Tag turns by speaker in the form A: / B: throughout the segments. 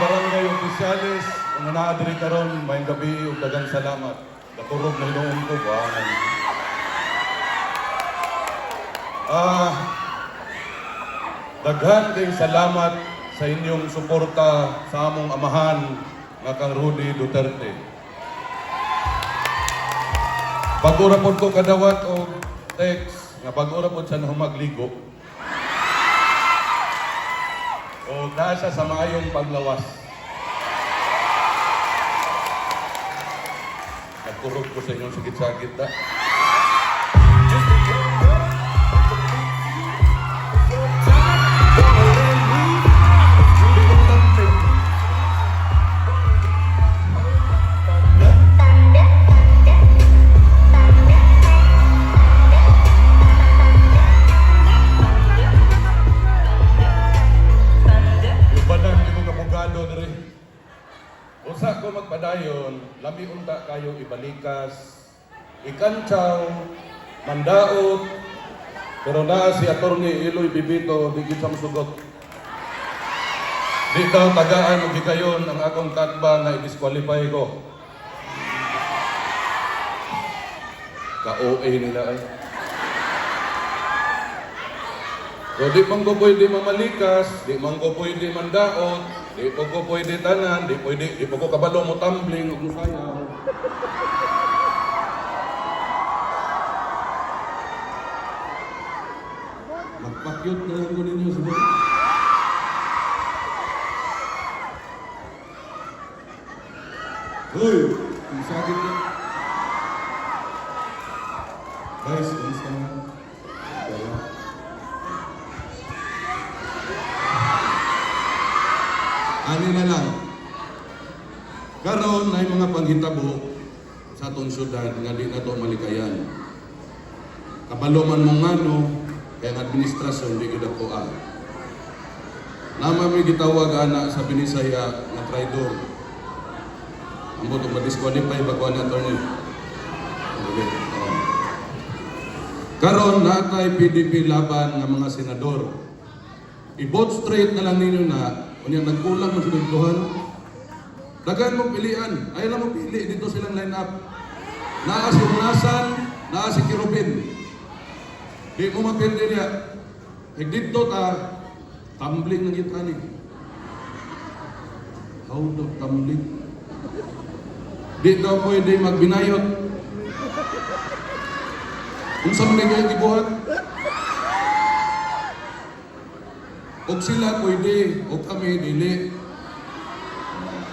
A: barangay opisyalis, mga naadri karon, may gabi ug dagang salamat. Naturog na noon ko ba? Ah, daghan kayong salamat sa inyong suporta sa among amahan nga kang Rudy Duterte. Pag-ura ko kadawat o text nga pag-ura po siya na humagligo. O nasa sa maayong paglawas. Nagkurog ko sa inyong sakit-sakit na. Yung ikantsaw, mandaot, pero na si Attorney Eloy Bibito, di kitang sugot. Di daw tagaan mo kayon ang akong katba na i-disqualify ko. Ka-OA nila ay. So di man ko pwede mamalikas, di man ko pwede mandaot, di po ko pwede tanan, di pwede, di po ko kabalo mo tumbling ug sayaw. Magpakyut na lang ko ninyo buhay. Hoy! Ang sakit na. Guys, kamusta na? Wala. Ani na lang. Karon ay mga panghitabo sa atong syudad nga di nato malikayan. Kabalo man mong ano, kaya ang administrasyon di gid ako ah. Nama may gitawag ana sa Binisaya nga traidor. Amo to ma-disqualify ba ko na attorney? Karon natay PDP laban nga mga senador. I-vote straight na lang ninyo na Kunya nagkulang man sa duhan. Dagan mo pilian. Ayaw na mo pili dito silang line up. Naa si Unasan, naa si Kirubin. Di mo mapindi niya. Eh dito ta, tumbling na kita ni. How do tumbling? Di daw pwede magbinayot. Kung saan may kayo gibuhat? Og sila pwede, o kami dili.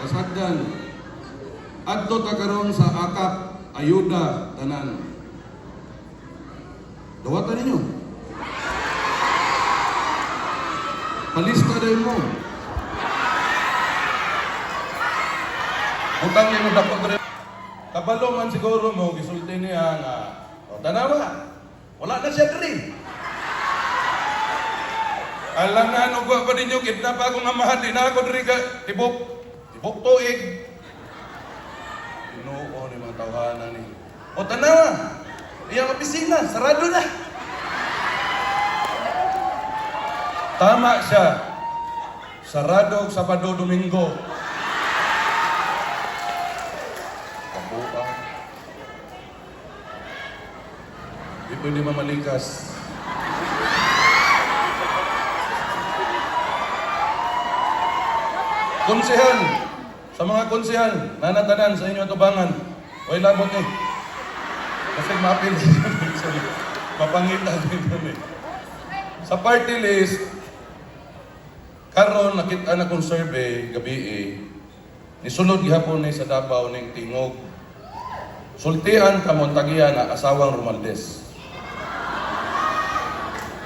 A: Kasagdan. Adto ta karon sa akap, ayuda, tanan. Dawatan ninyo. Palista din mo. Utang niyo dapat rin. Kabalo man siguro mo, gisulti niya nga, o tanawa, wala na siya rin. Alam nga, ano ba ninyo, kidnap akong amahan, di na ako diri ka, tibok, tibok tuig. Inuo ni mga tawanan ni. O tanawa, iyang opisina, sarado na. Tama siya. Sarado og Sabado, Domingo. Kabuang. Di pwede mamalikas. Konsehal, sa mga konsehal, nanatanan sa inyo tubangan, way labot eh. Kasi mapil Sorry. Mapangitan din kami. Sa party list, karon nakita na kong survey gabi eh, nisulod gihapon ni sa Davao ning tingog. Sultian ka Montagia na asawang Romaldes.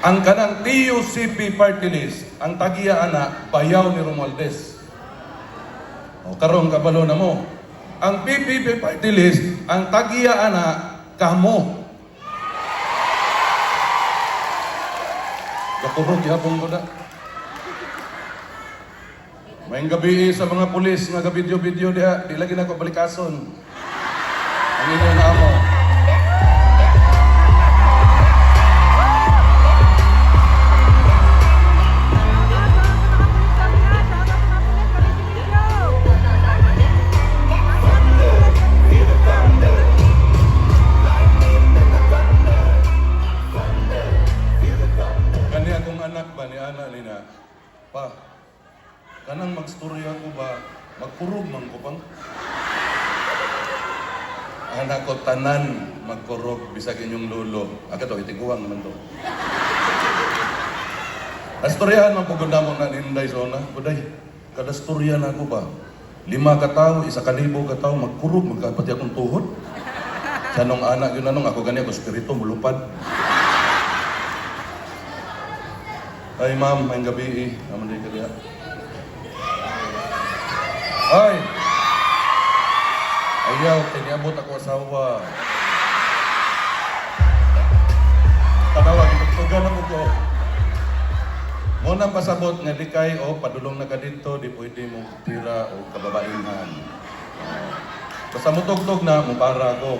A: Ang kanang TUCP party list, ang tagiya ana bayaw ni Romualdez. O karon kabalo na mo. Ang PPP party list, ang tagiya ana kamo. Gakurog yapon ko na. May gabi sa mga pulis nga video-video diha, di lagi na ko balikason. Ang kanang magstorya ko ba, magkurog man ko bang? Anak ko tanan magkurog bisag inyong lolo. Aga to itiguang naman to. Astoryahan man pugod mo na ninday zona. Buday, kada storya na ako ba? Lima ka tao, isa ka libo ka tao, magkurog, magkapati akong tuhod. Sa nung anak yun anong ako gani ako spirito mulupad. Ay ma'am, may gabi eh. Naman din ka. Ay! Ayaw, tiniabot ako asawa. Tanawa, gitugtugan ako ko. Muna pasabot nga di kay o padulong na ka dito, di pwede mo tira o kababainhan. Basta mo tugtog na, mo para ko.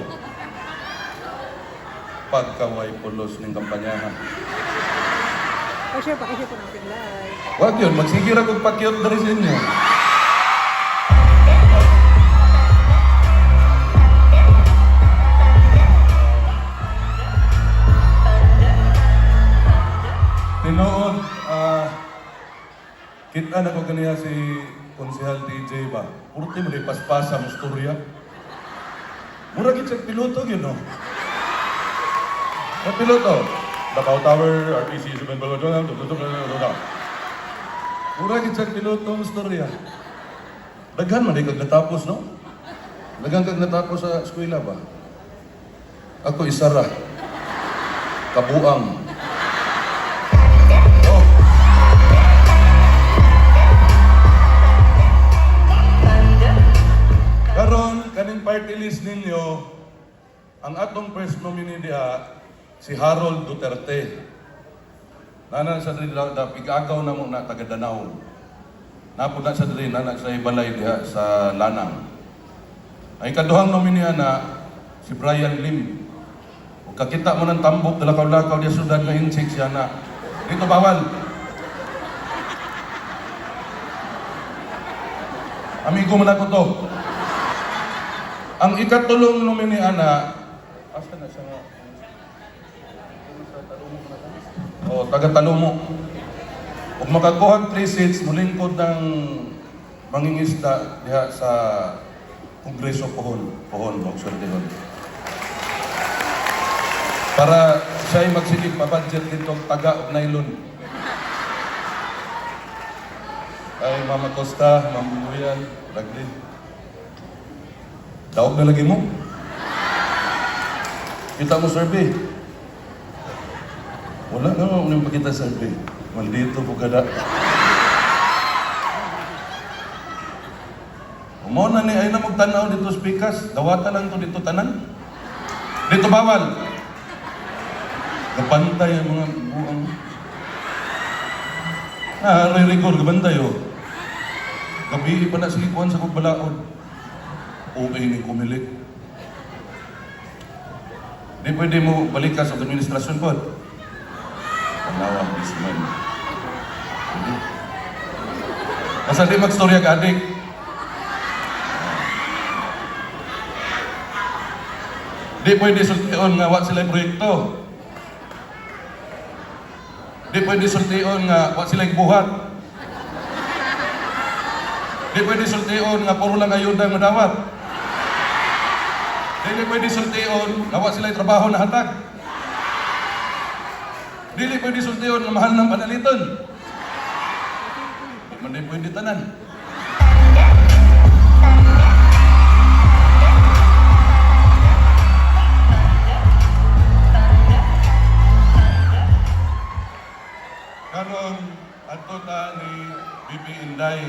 A: Pagkaway pulos ng kampanyahan.
B: Pa-share, pakishare po natin live.
A: Wag yun, magsigir ako pakyot na rin sa inyo. Kita na ko kaniya si Konsehal DJ ba? Purti mo rin paspasa mo storya. Mura gid sa piloto yun, no? Sa piloto, Davao Tower, RPC, Suban Balwadona, Mura gid sa piloto mo storya. Daghan man di kag natapos, no? Daghan kag natapos sa eskwela ba? Ako isara. Kabuang. Ang atong first nominee diha si Harold Duterte. Nanan sa diri da pigagaw na mo na taga Danao. Napuna sa diri nanan sa balay diha sa Lanang. Ay kaduhang nominee na si Brian Lim. Ug kakita mo ng tambok dalakaw-lakaw diya sudan nga insik siya na. Dito bawal. Amigo man ako to. Ang ikatulong nominee ana, asa na siya nga? O, taga Talumo. Kung makakuha 3 seats, mulingkod ng mangingisda diha sa Kongreso Pohon. Pohon, Magswerte Para siya ay magsilip pa-budget dito taga og nylon. Ay, Mama Costa, Ma'am Luyan, Raglin. Daog na lagi mo. Kita mo survey. Wala na mo nang pakita survey. Maldito po kada. Umo na ni ay na magtanaw dito speakers. Dawatan lang to dito tanan. Dito bawal. Gapantay ang mga buang. Ah, may rigor, gabantay oh. Gabi pa na kuhan sa kugbalaod. Okay ni kumilik. Di pwede mo balik ka sa administrasyon po. Panawang bisman. Hindi. Basta di magstorya ka, adik. Di pwede sultion nga wa sila proyekto. Di pwede sultion nga wa sila buhat. Di pwede sultion nga puro lang ayuda ang madawat. Dili pwede sultion nga wa sila trabaho na hatag. Dili pwede sultion nga mahal ng panaliton. Di man pwede tanan. Karon adto ta ni Bibi Inday.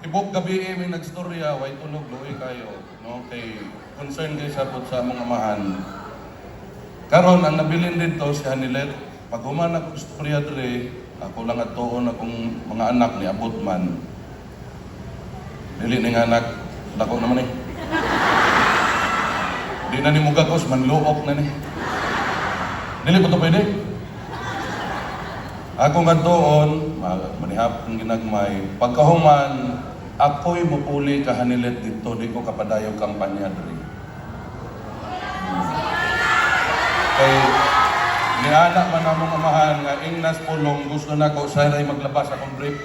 A: Ibok gabi eh, may nagstorya, way tunog luoy kayo, no? Kay concern kay sabot sa mga amahan. Karon ang nabilin dito si Hanilet, pag humana ko istorya dire, ako lang at tuon akong mga anak ni abot man. Dili ning anak, dako naman eh. Di na ni mugagos, manluok na ni. Dili pa to pwede. Ako nga doon, manihap ng ginagmay, pagkahuman, ako'y mupuli kahanilit dito, di ko kapadayo kampanya diri. Anak man among amahan nga ingnas pulong gusto na ko sa maglabas akong brief.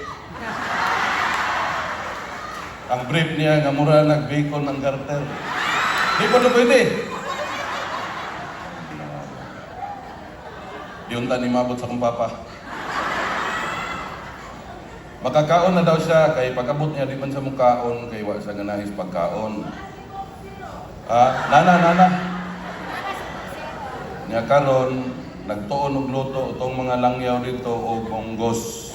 A: Ang brief niya nga mura nag-bacon ng garter. Di ko na pwede. Yun ta ni mabot sa kong papa. Makakaon na daw siya kay pagabot niya di man sa mukhaon kay wa sa ganahis pagkaon. Ah, nana nana. Nya karon nagtuon og luto utong mga langyaw dito o bonggos.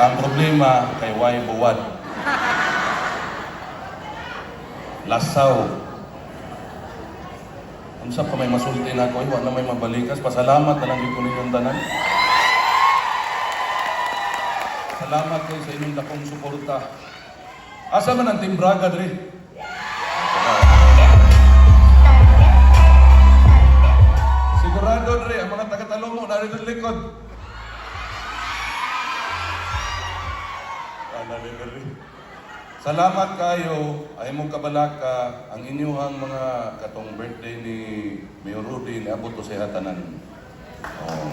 A: Ang problema kay way buwad. Lasaw. Unsa pa may masulti na ako, wa na may mabalikas. Pasalamat na lang yung kunin tanan. Salamat kayo sa inyong dakong suporta. Asa man ang Team Braga, Dre? Mo, narito sa likod. Salamat kayo, ay mong kabalaka, ang inyuhang mga katong birthday ni Mayor Rudy, niabot ko sa hatanan. Oh.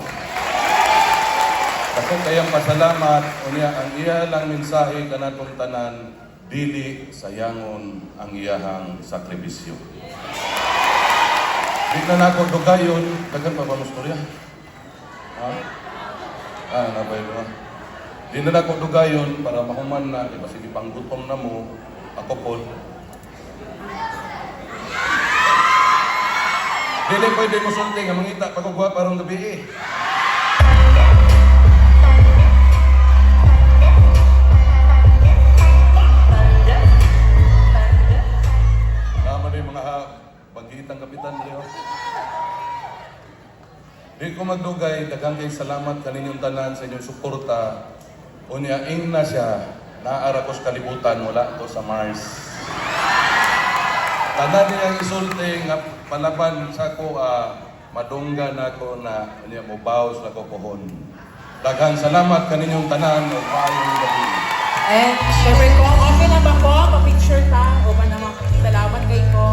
A: Kasi kayang pasalamat, unya ang iya lang mensahe kanatong tanan, dili sayangon ang iyahang sakripisyo. Di na nako dugayon, dagan pa ba mo storya? Ha? Ah, nabay mo. Di na nako dugayon para mahuman na, di ba sige panggutom na mo, ako po. Dili pwede mo sulti nga mangita pagkugwa parang gabi eh. Tama din mga paghitang kapitan niyo. Di ko magdugay, daghang kay salamat kaninyong tanan sa inyong suporta. Unya ing na siya, naara ko sa kalibutan, wala ko sa Mars. Tanan niyang isulti nga palaban sa ko, ah, madungga na ko na unya mo bawas na ko pohon. Daghang salamat kaninyong tanan o maayong gabi.
C: And syempre ko, okay na ba ko? Pa-picture ta? O ba naman salamat kay ko?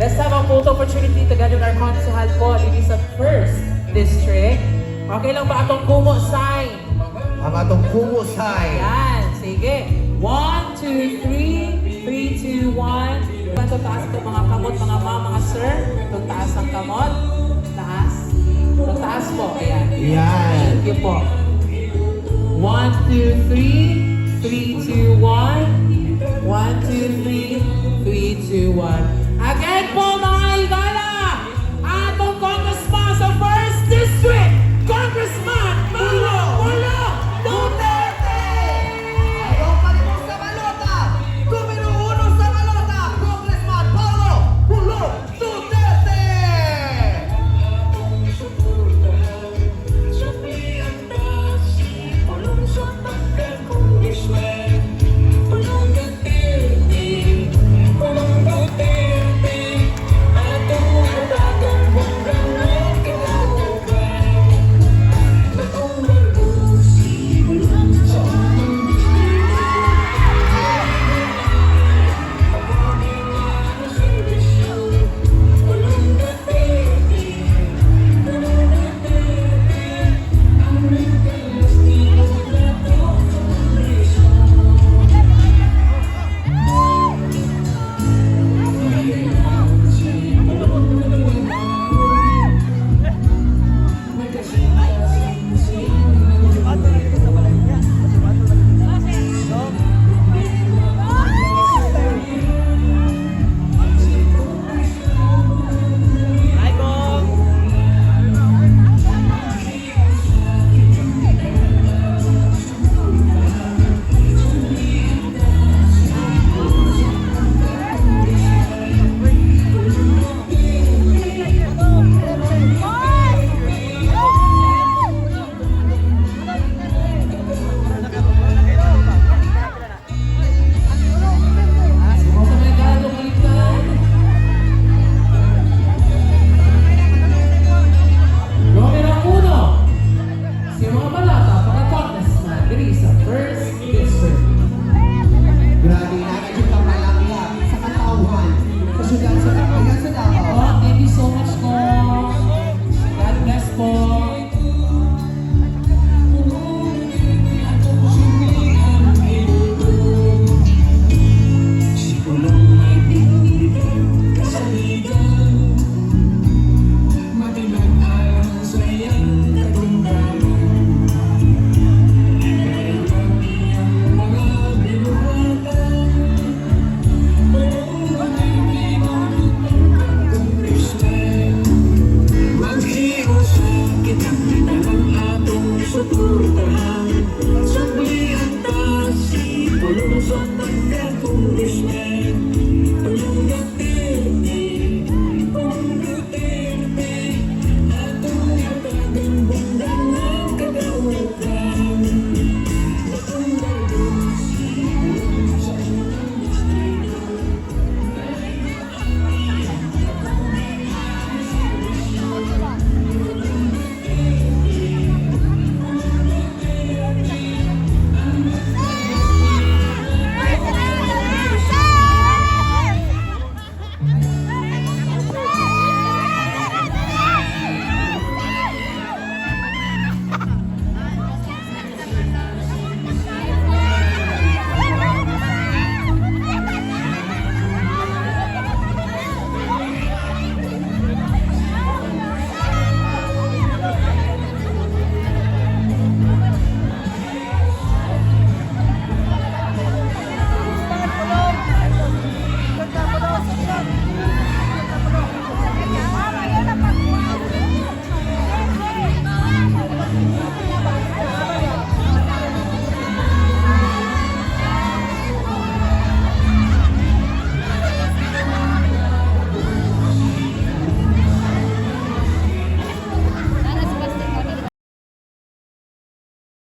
C: Let's have a photo opportunity together with our consihal po. This is the first. Okay lang ba atong kumo sign?
D: ang atong humusay.
C: Ayan, sige. One, two, three. Three, two, one. Bato taas ko mga kamot, mga ma'am, mga sir. Itong taas ang kamot. Taas. Itong taas po. Ayan.
D: Yan.
C: Thank you po. One, two, three. Three, two, one. One, two, three. Three, two, one.